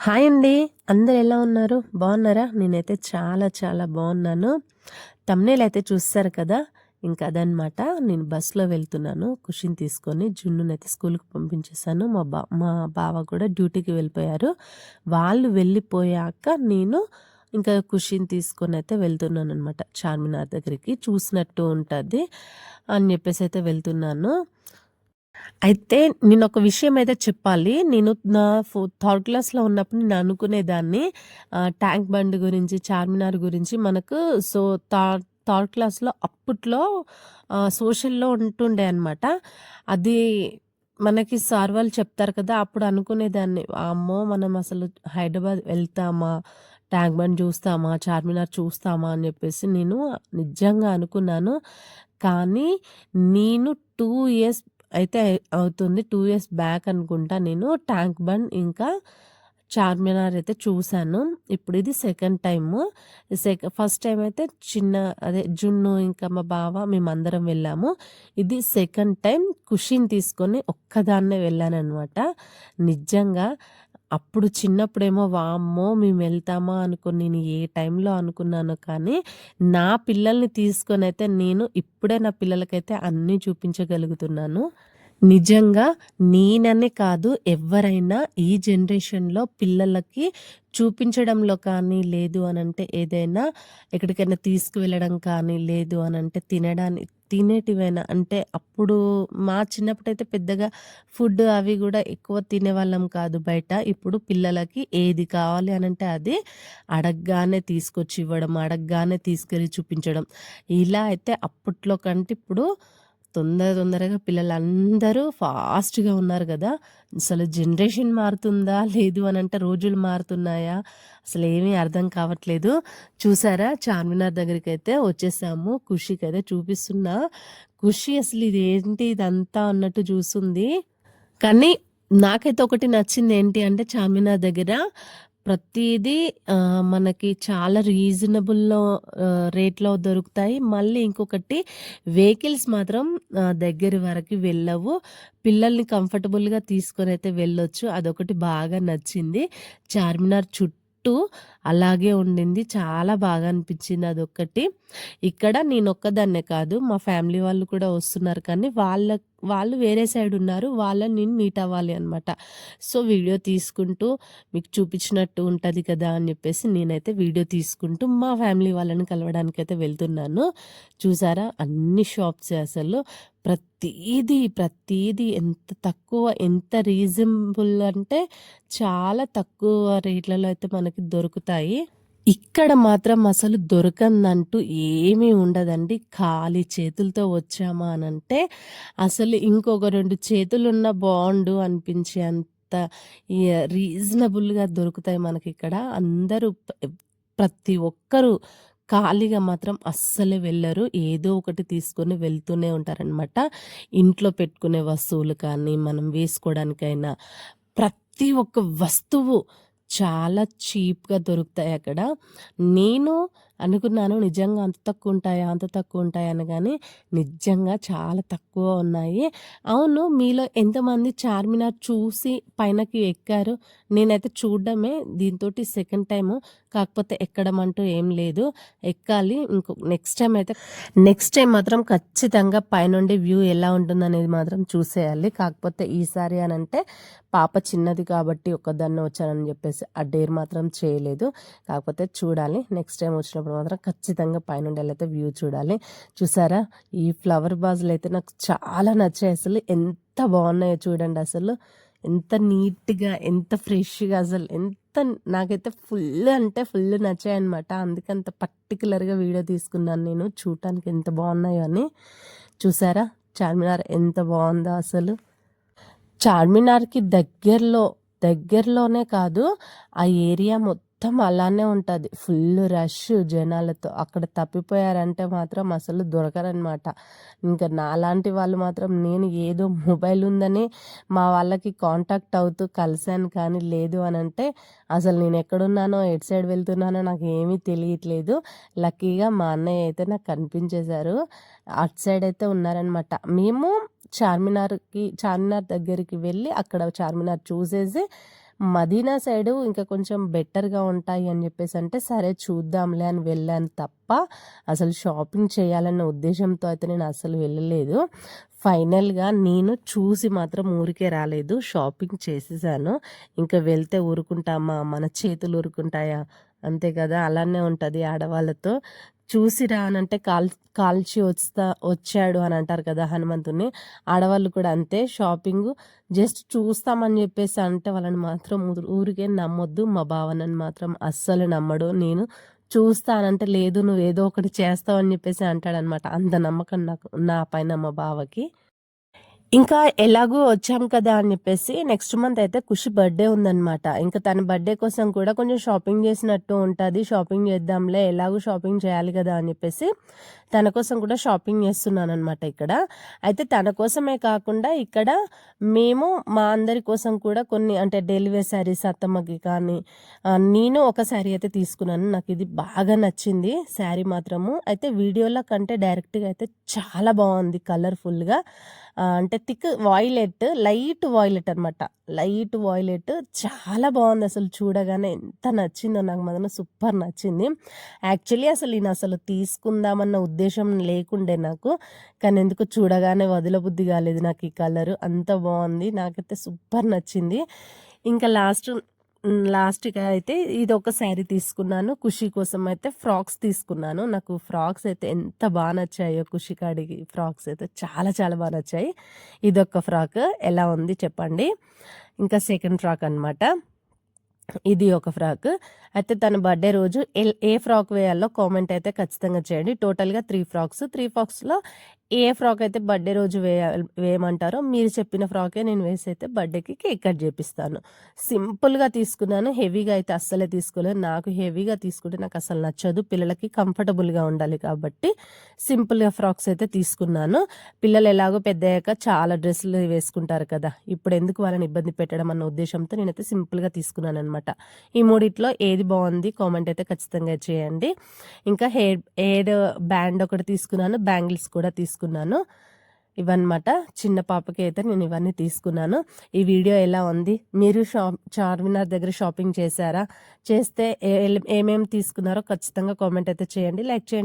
Hi అండి. అందరు ఎలా ఉన్నారు? బాగున్నారా? నేనైతే చాలా చాలా బాగున్నాను. తమ్నేలు అయితే చూస్తారు కదా? ఇంకా అదనమాట నేను బస్సులో వెళ్తున్నాను. కుషిని తీసుకొని జున్నునైతే స్కూల్కి పంపించేశాను. మా బా మా బావ కూడా డ్యూటీకి వెళ్ళిపోయారు. వాళ్ళు వెళ్ళిపోయాక నేను ఇంకా కుషిని తీసుకొని అయితే వెళ్తున్నాను అనమాట చార్మినార్ దగ్గరికి. చూసినట్టు ఉంటుంది అని చెప్పేసి అయితే వెళ్తున్నాను. అయితే నేను ఒక విషయం అయితే చెప్పాలి. నేను నా ఫో థర్డ్ క్లాస్‌లో ఉన్నప్పుడు నేను అనుకునేదాన్ని ట్యాంక్ బండ్ గురించి, చార్మినార్ గురించి మనకు సో థర్డ్ థర్డ్ క్లాస్‌లో అప్పట్లో సోషల్‌లో ఉంటుండే అనమాట. అది మనకి సార్ వాళ్ళు చెప్తారు కదా! అప్పుడు అనుకునేదాన్ని. అమ్మో! మనం అసలు హైదరాబాద్ వెళ్తామా? ట్యాంక్ బండ్ చూస్తామా? చార్మినార్ చూస్తామా? అని చెప్పేసి నేను నిజంగా అనుకున్నాను. కానీ నేను టూ ఇయర్స్ అయితే అవుతుంది. టూ ఇయర్స్ బ్యాక్ అనుకుంటా నేను ట్యాంక్ బండ్ ఇంకా చార్మినార్ అయితే చూశాను ఇప్పుడు ఇది సెకండ్ టైము. సెక ఫస్ట్ టైం అయితే చిన్న అదే జున్ను ఇంకా మా బావ మేమందరం వెళ్ళాము. ఇది సెకండ్ టైం ఖుషిని తీసుకొని ఒక్కదాన్నే వెళ్ళాననమాట. నిజంగా అప్పుడు చిన్నప్పుడేమో వామ్మో! మేము వెళ్తామా అనుకుని నేను ఏ టైంలో అనుకున్నానో కానీ, నా పిల్లల్ని తీసుకొని అయితే నేను ఇప్పుడే నా పిల్లలకైతే అన్నీ చూపించగలుగుతున్నాను. నిజంగా నేననే కాదు ఎవరైనా ఈ జనరేషన్‌లో పిల్లలకి చూపించడంలో కానీ, లేదు అనంటే ఏదైనా ఎక్కడికైనా తీసుకువెళ్ళడం కానీ, లేదు అనంటే తినడానికి తినేటివైనా అంటే అప్పుడు మా చిన్నప్పుడైతే పెద్దగా ఫుడ్ అవి కూడా ఎక్కువ తినేవాళ్ళం కాదు బయట. ఇప్పుడు పిల్లలకి ఏది కావాలి అనంటే అది అడగగానే తీసుకొచ్చి ఇవ్వడం, అడగగానే తీసుకెళ్ళి చూపించడం. ఇలా అయితే అప్పట్లో కంటే ఇప్పుడు తొందర తొందరగా పిల్లలందరూ ఫాస్ట్‌గా ఉన్నారు కదా అసలు జనరేషన్ మారుతుందా? లేదు అని అంటే రోజులు మారుతున్నాయా? అసలు ఏమీ అర్థం కావట్లేదు. చూసారా చార్మినార్ దగ్గరికి అయితే వచ్చేసాము. ఖుషికైతే చూపిస్తున్నా. ఖుషి అసలు ఇది ఏంటి ఇదంతా అన్నట్టు చూస్తుంది. కానీ నాకైతే ఒకటి నచ్చింది ఏంటి అంటే చార్మినార్ దగ్గర ప్రతీదీ మనకి చాలా రీజనబుల్‌లో రేట్‌లో దొరుకుతాయి. మళ్ళీ ఇంకొకటి వెహికల్స్ మాత్రం దగ్గర వరకు వెళ్ళవు. పిల్లల్ని కంఫర్టబుల్‌గా తీసుకొనైతే వెళ్ళొచ్చు. అదొకటి బాగా నచ్చింది. చార్మినార్ చుట్టూ అలాగే ఉండింది. చాలా బాగా అనిపించింది అదొక్కటి. ఇక్కడ నేనొక్కదాన్నే కాదు మా ఫ్యామిలీ వాళ్ళు కూడా వస్తున్నారు కానీ వాళ్ళ వాళ్ళు వేరే సైడ్ ఉన్నారు. వాళ్ళని నేను మీట్ అవ్వాలి అనమాట. సో, వీడియో తీసుకుంటూ మీకు చూపించినట్టు ఉంటుంది కదా! అని చెప్పేసి నేనైతే వీడియో తీసుకుంటూ మా ఫ్యామిలీ వాళ్ళని కలవడానికి అయితే వెళ్తున్నాను. చూసారా అన్ని షాప్స్ అసలు. ప్రతీదీ, ప్రతీదీ ఎంత తక్కువ ఎంత రీజనబుల్ అంటే చాలా తక్కువ రేట్లలో అయితే మనకి దొరుకుతాయి. ఇక్కడ మాత్రం అసలు దొరకందంటూ ఏమీ ఉండదండి. ఖాళీ చేతులతో వచ్చామా అనంటే, అసలు ఇంకొక రెండు చేతులున్న బాగుండు అనిపించే అంత ఈ రీజనబుల్‌గా దొరుకుతాయి మనకి ఇక్కడ అందరూ ప్రతి ఒక్కరు ఖాళీగా మాత్రం అస్సలే వెళ్ళరు. ఏదో ఒకటి తీసుకొని వెళ్తూనే ఉంటారనమాట. ఇంట్లో పెట్టుకునే వస్తువులు కానీ, మనం వేసుకోవడానికైనా ప్రతి ఒక్క వస్తువు చాలా చీప్‌గా దొరుకుతాయి అక్కడ. నేను అనుకున్నాను నిజంగా అంత తక్కువ ఉంటాయా? అంత తక్కువ ఉంటాయా? అని కానీ నిజంగా చాలా తక్కువ ఉన్నాయి. అవును మీలో ఎంతమంది చార్మినార్ చూసి పైనకి ఎక్కారు? నేనైతే చూడడమే దీంతో సెకండ్ టైము. కాకపోతే ఎక్కడం అంటూ ఏం లేదు. ఎక్కాలి. ఇంకో నెక్స్ట్ టైం అయితే నెక్స్ట్ టైం మాత్రం ఖచ్చితంగా పైనుండి వ్యూ ఎలా ఉంటుందనేది మాత్రం చూసేయాలి. కాకపోతే ఈసారి అని అంటే పాప చిన్నది కాబట్టి ఒక్కదాన్నే వచ్చానని చెప్పేసి ఆ డేర్ మాత్రం చేయలేదు. కాకపోతే చూడాలి. నెక్స్ట్ టైం వచ్చినప్పుడు మాత్రం ఖచ్చితంగా పైన అయితే వ్యూ చూడాలి. చూసారా? ఈ ఫ్లవర్ అయితే నాకు చాలా నచ్చాయి అసలు. ఎంత బాగున్నాయో చూడండి అసలు. ఎంత నీట్‌గా, ఎంత ఫ్రెష్‌గా అసలు ఎంత నాకైతే ఫుల్ అంటే ఫుల్ నచ్చాయన్నమాట. అందుకంత పర్టికులర్గా వీడియో తీసుకున్నాను నేను. చూడటానికి ఎంత బాగున్నాయో అని. చూసారా? చార్మినార్ ఎంత బాగుందో అసలు. చార్మినార్‌కి దగ్గరలో దగ్గరలోనే కాదు ఆ ఏరియా మొత్తం మొత్తం అలానే ఉంటుంది. ఫుల్ రష్ జనాలతో. అక్కడ తప్పిపోయారంటే మాత్రం అసలు దొరకరనమాట. ఇంకా నాలాంటి వాళ్ళు మాత్రం నేను ఏదో మొబైల్ ఉందని మా వాళ్ళకి కాంటాక్ట్ అవుతూ కలిశాను కానీ లేదు అని అంటే అసలు నేను ఎక్కడున్నానో ఎటు సైడ్ వెళ్తున్నానో నాకు ఏమీ తెలియట్లేదు. లక్కీగా మా అన్నయ్య అయితే నాకు కనిపించేశారు. అటు సైడ్ అయితే ఉన్నారనమాట. మేము చార్మినార్కి చార్మినార్ దగ్గరికి వెళ్ళి అక్కడ చార్మినార్ చూసేసి మదీనా సైడు ఇంకా కొంచెం బెటర్‌గా ఉంటాయి అని చెప్పేసి అంటే, సరే చూద్దాంలే అని వెళ్ళాను తప్ప, అసలు షాపింగ్ చేయాలన్న ఉద్దేశంతో అయితే నేను అసలు వెళ్ళలేదు. ఫైనల్‌గా నేను చూసి మాత్రం ఊరికే రాలేదు. షాపింగ్ చేసేసాను. ఇంకా వెళ్తే ఊరుకుంటామా? మన చేతులు ఊరుకుంటాయా? అంతే కదా! అలానే ఉంటుంది ఆడవాళ్ళతో. చూసి రానంటే కాల్ కాల్చి వస్తా వచ్చాడు అని అంటారు కదా హనుమంతుని ఆడవాళ్ళు కూడా అంతే షాపింగు జస్ట్ చూస్తామని చెప్పేసి అంటే వాళ్ళని మాత్రం ఊరు ఊరికే నమ్మొద్దు. మా బావ నన్ను మాత్రం అస్సలు నమ్మడు. నేను చూస్తానంటే లేదు నువ్వు ఏదో ఒకటి చేస్తావు అని చెప్పేసి అంటాడనమాట. అంత నమ్మకం నాకు నా పైన మా బావకి. ఇంకా ఎలాగో వచ్చాం కదా అని చెప్పేసి నెక్స్ట్ మంత్ అయితే ఖుషి బర్త్‌డే ఉందనమాట. ఇంకా తన బర్త్‌డే కోసం కూడా కొంచెం షాపింగ్ చేసినట్టు ఉంటుంది షాపింగ్ చేద్దాంలే ఎలాగో షాపింగ్ చేయాలి కదా అని చెప్పేసి తన కోసం కూడా షాపింగ్ చేస్తున్నాననమాట ఇక్కడ. అయితే తన కోసమే కాకుండా ఇక్కడ మేము మా అందరి కోసం కూడా కొన్ని అంటే డెలివరీ శారీస్ అత్తమ్మకి కానీ నేను ఒక శారీ అయితే తీసుకున్నాను. నాకు ఇది బాగా నచ్చింది శారీ మాత్రము. అయితే వీడియోలో కంటే డైరెక్ట్‌గా అయితే చాలా బాగుంది కలర్‌ఫుల్‌గా. అంటే థిక్ వాయిలెట్, లైట్ వాయిలెట్ అనమాట. లైట్ వాయిలెట్ చాలా బాగుంది అసలు చూడగానే ఎంత నచ్చిందో నాకు మాత్రం సూపర్ నచ్చింది. యాక్చువల్లీ అసలు నేను అసలు తీసుకుందామన్న ఉద్దేశం లేకుండే నాకు. కానీ ఎందుకు చూడగానే వదలబుద్ధి కాలేదు నాకు ఈ కలరు. అంత బాగుంది నాకైతే సూపర్ నచ్చింది. ఇంకా లాస్ట్ లాస్ట్‌గా అయితే ఇదొక శారీ తీసుకున్నాను. ఖుషి కోసం అయితే ఫ్రాక్స్ తీసుకున్నాను. నాకు ఫ్రాక్స్ అయితే ఎంత బాగా నచ్చాయో ఖుషి కాడికి ఫ్రాక్స్ అయితే చాలా చాలా బాగా నచ్చాయి. ఇదొక ఫ్రాక్ ఎలా ఉంది చెప్పండి. ఇంకా సెకండ్ ఫ్రాక్ అనమాట. ఇది ఒక ఫ్రాక్. అయితే తన బర్త్‌డే రోజు ఎల్ ఏ ఫ్రాక్ వేయాలో కామెంట్ అయితే ఖచ్చితంగా చేయండి. టోటల్‌గా త్రీ ఫ్రాక్స్. త్రీ ఫ్రాక్స్‌లో ఏ ఫ్రాక్ అయితే బర్త్‌డే రోజు వేయ వేయమంటారో మీరు చెప్పిన ఫ్రాకే నేను వేసి అయితే బర్త్‌డేకి కేక్ కట్ చేపిస్తాను. సింపుల్‌గా తీసుకున్నాను. హెవీగా అయితే అస్సలే తీసుకోలేదు. నాకు హెవీగా తీసుకుంటే నాకు అసలు నచ్చదు. పిల్లలకి కంఫర్టబుల్‌గా ఉండాలి కాబట్టి సింపుల్‌గా ఫ్రాక్స్ అయితే తీసుకున్నాను. పిల్లలు ఎలాగో పెద్దయ్యాక చాలా డ్రెస్సులు వేసుకుంటారు కదా! ఇప్పుడు ఎందుకు వాళ్ళని ఇబ్బంది పెట్టడం అన్న ఉద్దేశంతో నేనైతే సింపుల్‌గా అనమాట ఈ మూడిట్లో ఏది బాగుంది కామెంట్ అయితే ఖచ్చితంగా చేయండి. ఇంకా హెయిర్ హెయిర్ బ్యాండ్ ఒకటి తీసుకున్నాను. బ్యాంగిల్స్ కూడా తీసుకున్నాను. ఇవన్నమాట. చిన్న పాపకి అయితే నేను ఇవన్నీ తీసుకున్నాను. ఈ వీడియో ఎలా ఉంది? మీరు షాప్ చార్మినార్ దగ్గర షాపింగ్ చేశారా? చేస్తే ఏమేమి తీసుకున్నారో ఖచ్చితంగా కామెంట్ అయితే చేయండి. లైక్ చేయండి.